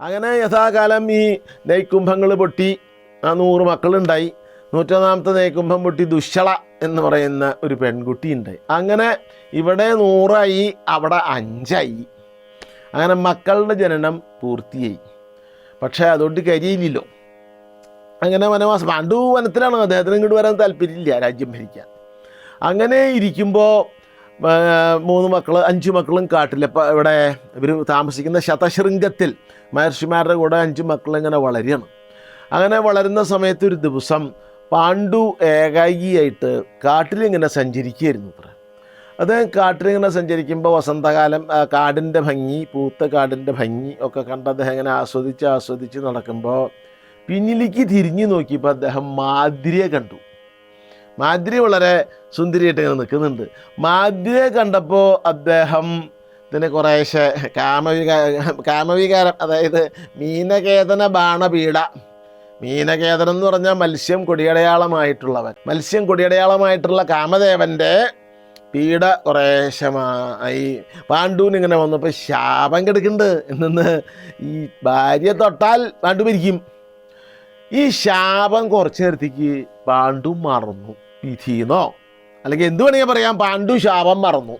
അങ്ങനെ യഥാകാലം ഈ നെയ്ക്കുംഭങ്ങൾ പൊട്ടി. ആ നൂറ് മക്കളുണ്ടായി. നൂറ്റൊന്നാമത്തെ നെയ്ക്കുംഭം പൊട്ടി ദുശ്ശള എന്ന് പറയുന്ന ഒരു പെൺകുട്ടി ഉണ്ടായി അങ്ങനെ ഇവിടെ നൂറായി അവിടെ അഞ്ചായി. അങ്ങനെ മക്കളുടെ ജനനം പൂർത്തിയായി. പക്ഷേ അതുകൊണ്ട് കരിയില്ലല്ലോ. അങ്ങനെ വനവാസം പണ്ടു വനത്തിലാണ് അദ്ദേഹത്തിന് ഇങ്ങോട്ട് വരാൻ താല്പര്യമില്ല രാജ്യം ഭരിക്കാൻ. അങ്ങനെ ഇരിക്കുമ്പോൾ മൂന്ന് മക്കൾ അഞ്ച് മക്കളും കാട്ടിൽ ഇപ്പം ഇവിടെ ഇവർ താമസിക്കുന്ന ശതശൃംഗത്തിൽ മഹർഷിമാരുടെ കൂടെ അഞ്ച് മക്കൾ ഇങ്ങനെ വളരുകയാണ്. അങ്ങനെ വളരുന്ന സമയത്ത് ഒരു ദിവസം പാണ്ഡു ഏകാഗിയായിട്ട് കാട്ടിലിങ്ങനെ സഞ്ചരിക്കുകയായിരുന്നു അത്ര. അത് കാട്ടിലിങ്ങനെ സഞ്ചരിക്കുമ്പോൾ വസന്തകാലം കാടിന്റെ ഭംഗി പൂത്ത കാടിന്റെ ഭംഗി ഒക്കെ കണ്ട് അദ്ദേഹം ഇങ്ങനെ ആസ്വദിച്ച് ആസ്വദിച്ച് നടക്കുമ്പോൾ പിന്നിലേക്ക് തിരിഞ്ഞു നോക്കിയപ്പോൾ അദ്ദേഹം മാതിരിയെ കണ്ടു. മാതിരി വളരെ സുന്ദരിയായിട്ട് ഇങ്ങനെ നിൽക്കുന്നുണ്ട്. മാദ്രിയെ കണ്ടപ്പോൾ അദ്ദേഹം ഇതിന് കുറേശ്ശെ കാമവികാ കാമവികാരം അതായത് മീനകേതന ബാണപീഡ മീനകേതനം എന്ന് പറഞ്ഞാൽ മത്സ്യം കൊടിയടയാളമായിട്ടുള്ളവൻ. മത്സ്യം കൊടിയടയാളമായിട്ടുള്ള കാമദേവന്റെ പീഡ കുറേശമായി പാണ്ഡുവിന് ഇങ്ങനെ വന്നപ്പോൾ ശാപം കിടക്കുന്നുണ്ട്. എന്നു ഈ ഭാര്യ തൊട്ടാൽ പാണ്ഡു മരിക്കും. ഈ ശാപം കുറച്ച് നേരത്തേക്ക് പാണ്ഡു മറന്നു. വിധിന്നോ? അല്ലെങ്കിൽ എന്ത് വേണമെങ്കിൽ പറയാം. പാണ്ഡു ശാപം മറന്നു.